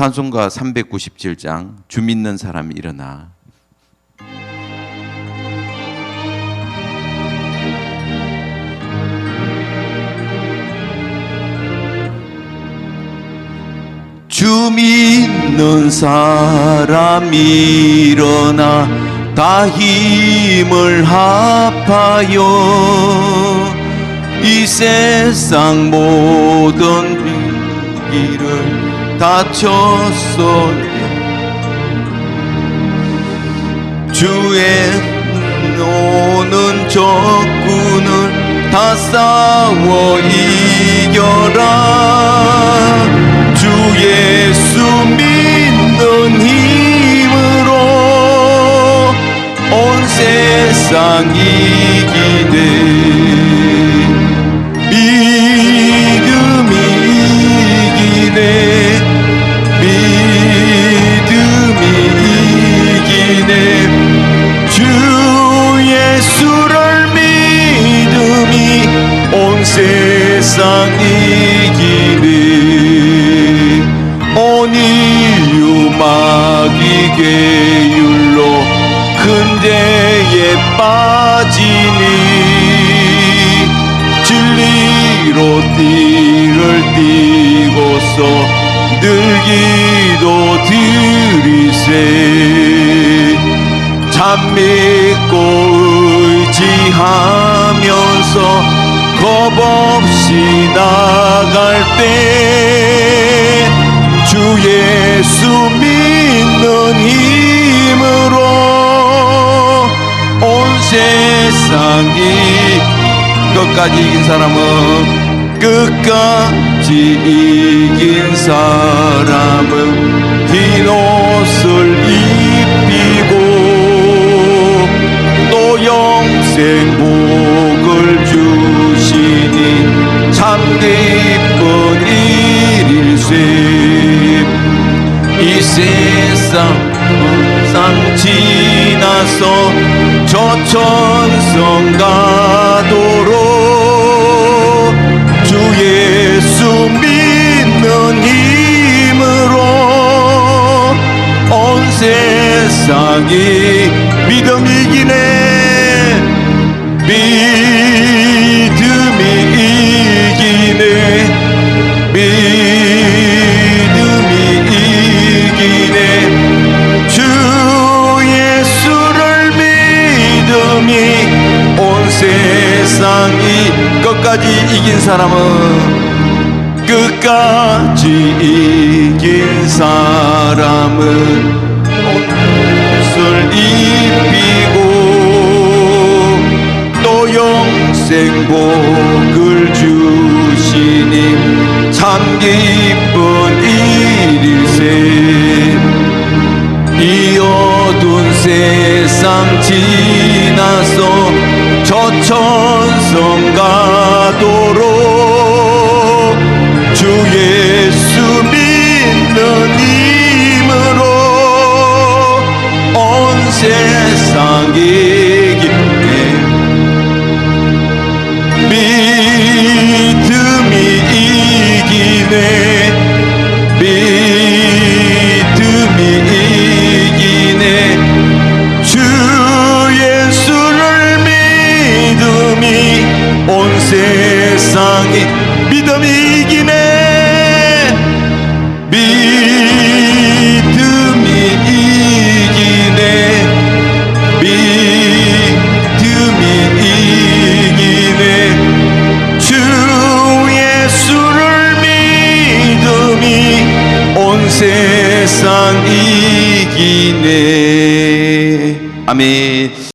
찬송가 397장 주 믿는 사람이 일어나. 주 믿는 사람이 일어나 다 힘을 합하여 이 세상 모든 비기를 다쳤소 주의 노는 적군을 다 싸워 이겨라. 주 예수 믿는 힘으로 온 세상 이 세상 인류 마귀 계율로 큰 죄에 빠지니 진리로 띠를 띠고서 늘 기도 드리세. 참 믿고 의지하면서 겁 없이 나갈 때 주 예수 믿는 힘으로 온 세상이 끝까지 이긴 사람은 끝까지 이긴 사람은 흰 옷을 지나서 저 천성 가도록 주 예수 믿는 힘으로 온 세상이 세상 이 끝까지 이긴 사람은 끝까지 이긴 사람은 옷을 입히고 또 영생 복을 주시니 참 기쁜 일일세. 이 어두운 세상 지나서 저 천성 가도록 주 예수 믿는 힘으로 온 세상이 믿음이 이기네 믿음이 이기네 믿음이 이기네 주 예수를 믿음이 온 세상 이기네 아멘